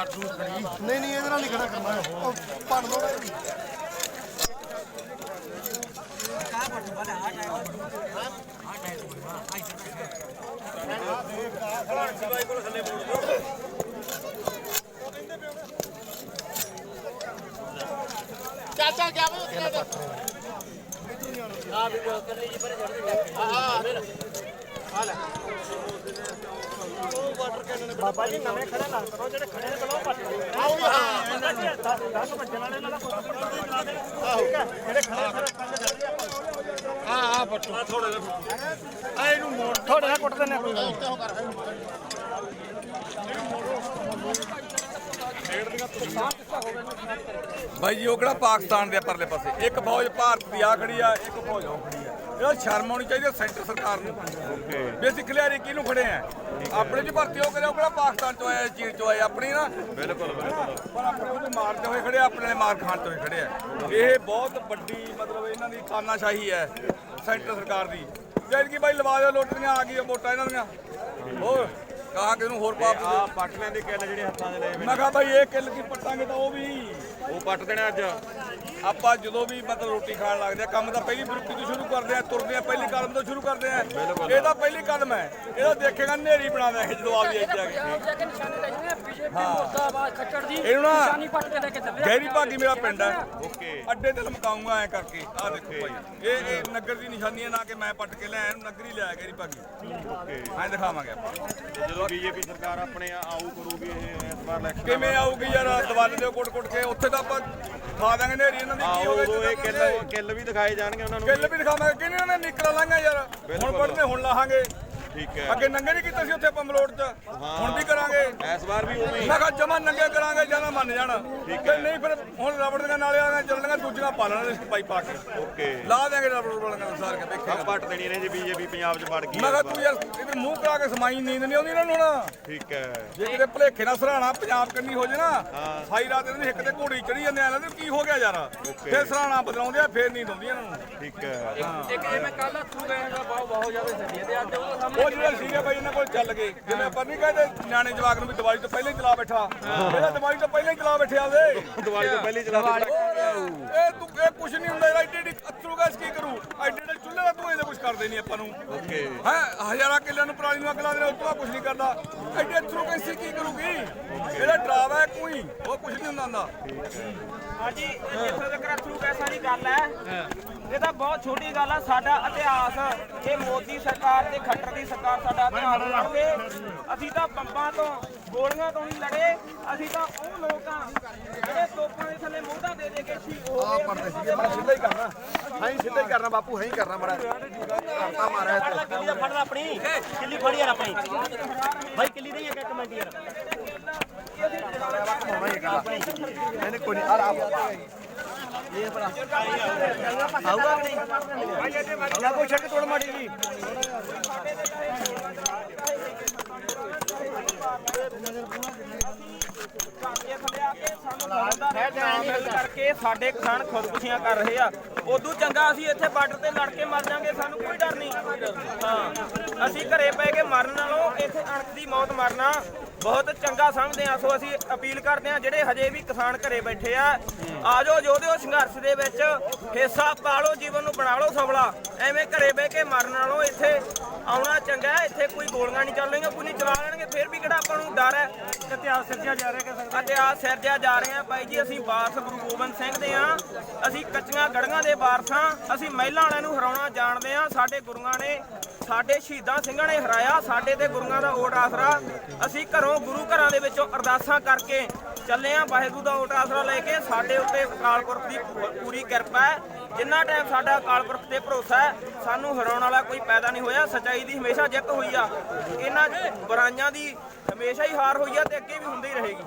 ਕਰ ਦੂ ਖੜੀ ਨਹੀਂ ਨਹੀਂ ਇਹਦੇ ਨਾਲ ਨਹੀਂ ਖੜਾ ਕਰਨਾ ਉਹ ਭੰਨ ਦੋ ਚੱਲ ਚੱਲ ਗਿਆ ਬਈ ਆ ਵੀ ਕਰ ਲਈ ਜੀ ਪਰੇ ਛੱਡ ਦੇ ਆ ਮੇਰਾ ਬਾਬਾ ਜੀ ਨਵੇਂ ਖੜੇ ਨਾ ਕਰੋ ਜਿਹੜੇ ਖੜੇ ਨੇ ਚਲੋ ਪੱਟ ਲਓ ਆਓ ਹਾਂ 10 ਵੱਜਣ ਵਾਲੇ ਨਾਲ ਕੋਈ ਠੀਕ ਹੈ? ਜਿਹੜੇ ਖੜੇ ਖੜੇ ਪੰਜ ਜਲਦੀ ਆਪਾਂ ਆ ਆ ਬੱਟੂ ਥੋੜੇ ਜਿਹਾ ਆ ਇਹਨੂੰ ਮੋੜ ਥੋੜੇ ਨਾਲ ਕੁੱਟ ਦਿੰਦੇ ਆ ਕੋਈ ਗੱਲ ਨੀ। ਕਿਉਂ ਕਰ ਬਾਈ ਜੀ ਉਹ ਕਿਹੜਾ ਪਾਕਿਸਤਾਨ ਦੇ ਪਰਲੇ ਪਾਸੇ? ਇੱਕ ਫੌਜ ਭਾਰਤ ਦੀ ਆ ਖੜੀ ਆ ਇੱਕ ਫੌਜ ਉਹ ਖੜੀ ਆ। ਇਹ ਸ਼ਰਮ ਆਉਣੀ ਚਾਹੀਦੀ ਆ ਸੈਂਟਰ ਸਰਕਾਰ ਨੂੰ। ਵੀ ਅਸੀਂ ਕਿਹਨੂੰ ਖੜੇ ਆ? ਆਪਣੇ ਚ ਭਰਤੀ ਹੋ ਕਰਿਆ ਉਹ ਕਿਹੜਾ ਪਾਕਿਸਤਾਨ ਚੋਂ ਆਇਆ ਚੀਨ ਚੋਂ ਆਇਆ ਆਪਣੀ ਨਾ। ਬਿਲਕੁਲ ਬਿਲਕੁਲ। ਪਰ ਆਪਣੇ ਉਹਦੇ ਮਾਰਦੇ ਹੋਏ ਖੜੇ ਆ ਆਪਣੇ ਨੇ ਮਾਰ ਖਾਣ ਤੋਂ ਹੀ ਖੜੇ ਆ। ਇਹ ਬਹੁਤ ਵੱਡੀ ਮਤਲਬ ਇਹਨਾਂ ਦੀ ਤਾਨਾਸ਼ਾਹੀ ਹੈ ਸੈਂਟਰ ਸਰਕਾਰ ਦੀ। ਜਦ ਕਿ ਬਾਈ ਲਵਾ ਦਿਓ ਲੋਟਰੀਆਂ ਆ ਗਈਆਂ ਵੋਟਾਂ ਇਹਨਾਂ ਦੀਆਂ। ਹੋਰ। ਕਹਾ ਕਿ ਇਹਨੂੰ ਹੋਰ ਪਾਪ ਆ ਪੱਟਲਿਆਂ ਦੇ ਕਿੱਲ ਜਿਹੜੇ ਹੱਥਾਂ ਦੇ ਲਏ ਵੇ ਮੈਂ ਕਿਹਾ ਭਾਈ ਇਹ ਕਿੱਲ ਕੀ ਪੱਟਾਂਗੇ ਤਾਂ ਉਹ ਵੀ। ਉਹ ਪੱਟ ਦੇਣਾ ਅੱਜ। ਆਪਾਂ ਜਦੋਂ ਵੀ ਮਤਲਬ ਰੋਟੀ ਖਾਣ ਲੱਗਦੇ ਆ ਕੰਮ ਤਾਂ ਪਹਿਲੀ ਬਰੁੱਕੀ ਤੋਂ ਸ਼ੁਰੂ ਕਰਦੇ ਆ ਤੁਰਦੇ ਆ ਪਹਿਲੀ ਕਦਮ ਤੋਂ ਸ਼ੁਰੂ ਕਰਦੇ ਆ। ਇਹ ਤਾਂ ਪਹਿਲੀ ਕਦਮ ਹੈ। ਇਹਦਾ ਦੇਖੇਗਾ ਨੇਰੀ ਬਣਾ ਦੇਗੇ ਜਦੋਂ ਆਪਦੀ ਇੱਥੇ ਆ ਕੇ। ਇਹਨੂੰ ਨਾ ਗਹਿਰੀ ਭਾਗੀ ਮੇਰਾ ਪਿੰਡ ਹੈ ਓਕੇ। ਅੱਡੇ ਤੇ ਲਮਕਾਉਂਗਾ ਐ ਕਰਕੇ। ਆ ਦੇਖੋ ਭਾਈ। ਇਹ ਇਹ ਨਗਰ ਦੀ ਨਿਸ਼ਾਨੀ ਹੈ ਨਾ ਕਿ ਮੈਂ ਪੱਟ ਕੇ ਲੈ ਆਇਆ ਇਹਨੂੰ ਨਗਰ ਹੀ ਲਿਆ ਗਹਿਰੀ ਭਾਗੀ। ਓਕੇ। ਐਂ ਦਿਖਾਵਾਂਗੇ ਆਪਾਂ। ਜਦੋਂ ਬੀਜੇਪੀ ਸਰਕਾਰ ਆਪਣੇ ਆਊ ਕਰੂਗੀ ਇਹ ਇਸ ਵਾਰ ਇਲੈਕਸ਼ਨ ਕਿਵੇਂ ਆਊਗੀ ਯਾਰ ਦਵਾਲੇ ਦੇ ਕੁੱਟ ਕੁੱਟ ਕੇ ਉੱਥੇ ਤਾਂ ਆਪਾਂ ਖਾ ਦਾਂਗੇ ਨੇਰੀ ਇਹਨਾਂ ਦੀ ਕੀ ਹੋਵੇ ਉਦੋਂ ਇਹ ਕਿੱਲ ਕਿੱਲ ਵੀ ਦਿਖਾਏ ਜਾਣਗੇ ਉਹਨਾਂ ਨੂੰ ਕਿੱਲ ਵੀ। ਦਿਖਾਵਾਂਗੇ। ਕਿਹਨੇ ਉਹਨੇ ਨਿਕਲ ਲਾਂਗਾ ਯਾਰ? ਹੁਣ। ਪੜਨੇ ਹੁਣ ਲਾਹਾਂਗੇ। ਠੀਕ ਹੈ। ਅੱਗੇ ਨੰਗੇ ਨਹੀਂ ਕੀਤੇ ਸੀ ਉੱਥੇ ਆਪਾਂ ਮਲੋੜ 'ਚ? ਹੁਣ ਵੀ ਕਰਾਂਗੇ। ਇਸ ਵਾਰ ਵੀ ਉਵੇਂ ਹੀ। ਮੈਂ ਕਿਹਾ ਜਮਾ ਨੰਗੇ ਕਰਾਂਗੇ ਜਾਂ ਮੰਨ ਜਾਣ। ਤੇ ਨਹੀਂ ਫਿਰ ਹੁਣ ਰਬੜ ਦੀਆਂ ਨਾਲੇ ਆਣਾ ਚੱਲਣੀਆਂ ਦੂਜੀਆਂ ਪਾ ਲੈਣਾ ਇਸ ਪਾਈ ਪਾ ਕੇ। ਓਕੇ। ਲਾ ਦੇਾਂਗੇ ਰਬੜ ਵਾਲੀਆਂ ਸਾਰ ਕੇ ਦੇਖੇਗਾ ਪੱਟ ਦੇਣੀ ਨੇ ਜੇ ਬੀਜੇਪੀ ਪੰਜਾਬ 'ਚ ਵੜ ਗਈ ਮੈਂ ਕਿਹਾ ਇਸ ਤੂੰ ਵਾਰ। ਯਾਰ ਇਧਰ ਮੂੰਹ ਕਰਾ ਕੇ ਸਮਾਈ ਨੀਂਦ ਨਹੀਂ ਆਉਂਦੀ ਇਹਨਾਂ ਨੂੰ ਹੁਣ ਠੀਕ ਹੈ। ਜੇ ਕਿਤੇ ਭਲੇਖੇ ਨਾਲ ਸਰਾਣਾ ਪੰਜਾਬ ਕੰਨੀ ਹੋ ਜੇ ਨਾ ਹਾਂ। ਸਾਈ ਰਾਤ ਇਹਨਾਂ ਦੀ ਹਿੱਕ ਤੇ ਘੋੜੀ ਚੜੀ ਜਾਂਦੇ ਆ ਕੀ ਹੋ ਗਿਆ ਯਾਰ। ਫਿਰ ਸਰਾਣਾ ਬਦਲਾਉਂਦੇ ਆ ਫਿਰ ਨੀਂਦ ਆਉਂਦੀ ਇਹਨਾਂ ਨੂੰ। ਠੀਕ ਹੈ। ਇੱਕ ਜਿਵੇਂ ਕੱਲ ਥਰੂ ਗਏ ਦਾ ਬਹੁਤ ਬਹੁਤ ਜ਼ਿਆਦਾ ਸੱਜੀ ਤੇ ਅੱਜ ਉਹਦੇ ਸਾਹਮਣੇ ਉਹ ਜਿਹੜਾ ਸੀਗਾ ਬਾਈ ਇਹਨਾਂ ਕੋਲ ਚੱਲ ਗਏ। ਜਿਵੇਂ ਆਪਾਂ ਨਹੀਂ ਕਹਿੰਦੇ ਨਿਆਣੇ ਜਵਾਕ ਨੂੰ ਵੀ ਦਵਾਈ ਤੋਂ ਪਹਿਲਾਂ ਹੀ ਚਲਾ ਬੈਠਾ। ਇਹਦਾ ਦਵਾਈ ਤੋਂ ਪਹਿਲਾਂ ਹੀ ਚਲਾ ਬੈਠਿਆ ਉਹਦੇ ਦੀਵਾਲੀ ਤੋਂ ਪਹਿਲੀ ਚਲਾ ਦਿੱਤਾ ਇਹ ਤੂੰ ਇਹ ਕੁਛ ਨਹੀਂ ਹੁੰਦਾ ਇਹਦਾ ਐਡੀ ਐਡੀ ਅਥਰੂ ਗੈਸ ਕੀ ਕਰੂ? ਐਡੇ ਐਡੇ ਚੁੱਲ੍ਹੇ ਦਾ ਤੂੰ ਇਹਦੇ ਕੁਛ ਕਰਦੇ ਨਹੀਂ ਆਪਾਂ ਨੂੰ। ਓਕੇ। ਹੈ ਹਜ਼ਾਰਾਂ ਕਿੱਲਿਆਂ ਨੂੰ ਪਰਾਲੀ ਨੂੰ ਅੱਗ ਲਾ ਦੇਣਾ ਉਹ ਤੋਂ ਕੁਛ ਨਹੀਂ ਕਰਦਾ। ਐਡੇ ਅਥਰੂ ਗੈਸ ਕੀ ਕਰੂਗੀ? ਇਹਦਾ ਡਰਾਵਾ ਹੈ ਕੋਈ ਉਹ ਕੁਛ ਨਹੀਂ ਹੁੰਦਾ ਹੁੰਦਾ ਹਾਂਜੀ ਇਹ ਜਿੱਥੇ ਤੱਕ ਦੀ ਗੱਲ ਹੈ। ਇਹ ਤਾਂ ਬਹੁਤ ਛੋਟੀ ਗੱਲ ਆ ਸਾਡਾ ਇਤਿਹਾਸ ਇਹ ਮੋਦੀ ਸਰਕਾਰ ਤੇ ਖੱਟਰ ਦੀ ਸਰਕਾਰ ਸਾਡਾ ਇਤਿਹਾਸ ਲੜਦੇ ਅਸੀਂ ਤਾਂ ਬੰਬਾਂ ਤੋਂ ਗੋਲੀਆਂ ਤੋਂ ਨਹੀਂ ਲੜੇ। ਅਸੀਂ ਤਾਂ ਉਹ ਲੋਕ ਆ ਜਿਹੜੇ ਤੋਪਾਂ ਦੇ ਥੱਲੇ ਮੋਢਾ ਦੇ ਦੇ ਕੇ ਸ਼ਹੀਦ ਹੋ ਗਏ ਪੜਦੇ ਸੀਗੇ ਮੈਂ ਸਿੱਧਾ ਹੀ ਕਰਨਾ। ਹਾਂ ਸਿੱਧਾ ਹੀ ਕਰਨਾ ਬਾਪੂ ਹਾਂ ਹੀ ਕਰਨਾ ਮੜਾ। ਕਰਤਾ ਮਾਰਿਆ ਇੱਥੇ। ਕਿੱਲੀ ਦਾ ਫੜਦਾ ਆਪਣੀ। ਕਿੱਲੀ ਫੜੀ ਯਾਰ ਆਪਣੀ। ਭਾਈ ਕਿੱਲੀ ਨਹੀਂ ਹੈ ਕਮੈਂਟ ਯਾਰ ਇਹਨੇ ਕੋਈ ਨਹੀਂ। ਆ ਆਪ ਆਊਗਾ ਕਿ ਨਹੀਂ ਕੋਈ ਛੱਡ ਤੋੜ ਮਾੜੀ ਜੀ। ਕਰਕੇ ਸਾਡੇ ਕਿਸਾਨ ਖੁਦਕੁਸ਼ੀਆਂ ਕਰ ਰਹੇ ਆ। ਉਦੋਂ ਚੰਗਾ ਅਸੀਂ ਇੱਥੇ ਬਾਰਡਰ ਤੇ ਲੜ ਕੇ ਮਰ ਜਾਾਂਗੇ ਸਾਨੂੰ ਕੋਈ ਡਰ ਨਹੀਂ। ਹਾਂ। ਅਸੀਂ ਘਰੇ ਪੈ ਕੇ ਮਰਨ ਨਾਲੋਂ ਇੱਥੇ ਅਣਖ ਦੀ ਮੌਤ ਮਰਨਾ ਬਹੁਤ ਚੰਗਾ ਸਮਝਦੇ ਆ ਸੋ ਅਸੀਂ ਅਪੀਲ ਕਰਦੇ ਆ ਜਿਹੜੇ ਹਜੇ ਵੀ ਕਿਸਾਨ ਘਰੇ ਬੈਠੇ ਆ ਆਜੋ ਯੋਧਿਓ ਸੰਘਰਸ਼ ਦੇ ਵਿੱਚ ਹਿੱਸਾ ਪਾਲੋ ਜੀਵਨ ਨੂੰ ਬਣਾ ਲਓ ਸਫਲਾ ਐਵੇਂ ਘਰੇ ਬਹਿ ਕੇ ਮਰਨ ਨਾਲੋਂ ਇੱਥੇ ਆਉਣਾ ਚੰਗਾ ਹੈ ਇੱਥੇ ਕੋਈ ਗੋਲੀਆਂ ਨਹੀਂ ਚੱਲਣਗੀਆਂ ਕੋਈ ਨਹੀਂ ਚਲਾ ਲੈਣਗੇ ਫਿਰ ਵੀ ਕਿਹੜਾ ਆਪਾਂ ਨੂੰ ਡਰ ਹੈ? ਇਤਿਹਾਸ ਸਿਰਜਿਆ ਜਾ ਰਿਹਾ ਕਿ ਇਤਿਹਾਸ ਸਿਰਜਿਆ ਜਾ ਰਹੇ ਭਾਈ ਜੀ ਅਸੀਂ ਵਾਰਸ ਗੁਰੂ ਗੋਬਿੰਦ ਸਿੰਘ ਦੇ ਆ ਅਸੀਂ ਕੱਚੀਆਂ ਗੜੀਆਂ ਦੇ ਵਾਰਸਾਂ ਅਸੀਂ ਮਹਿਲਾਂ ਵਾਲਿਆਂ ਨੂੰ ਹਰਾਉਣਾ ਜਾਣਦੇ ਆ ਸਾਡੇ ਗੁਰੂਆਂ ਨੇ ਸਾਡੇ ਸ਼ਹੀਦਾਂ ਸਿੰਘਾਂ ਨੇ ਹਰਾਇਆ, ਸਾਡੇ ਤੇ ਗੁਰੂਆਂ ਦਾ ਓਟ ਆਸਰਾ। ਅਸੀਂ ਘਰੋਂ ਗੁਰੂ ਘਰਾਂ ਦੇ ਵਿੱਚੋਂ ਅਰਦਾਸਾਂ ਕਰਕੇ ਚੱਲੇ ਆ। ਵਾਹਿਗੁਰੂ ਦਾ ਓਟ ਆਸਰਾ ਲੈ ਕੇ ਸਾਡੇ ਉੱਤੇ ਅਕਾਲ ਪੁਰਖ ਦੀ ਪੂਰੀ ਕਿਰਪਾ ਹੈ। ਜਿੰਨਾ ਟਾਈਮ ਸਾਡਾ ਅਕਾਲ ਪੁਰਖ ਤੇ ਭਰੋਸਾ ਹੈ, ਸਾਨੂੰ ਹਰਾਉਣ ਵਾਲਾ ਕੋਈ ਪੈਦਾ ਨਹੀਂ ਹੋਇਆ। ਸਚਾਈ ਦੀ ਹਮੇਸ਼ਾ ਜਿੱਤ ਹੋਈ ਆ। ਇਹਨਾਂ ਬੁਰਾਈਆਂ ਦੀ ਹਮੇਸ਼ਾ ਹੀ ਹਾਰ ਹੋਈ ਆ ਤੇ ਅੱਗੇ ਵੀ ਹੁੰਦੀ ਰਹੇਗੀ।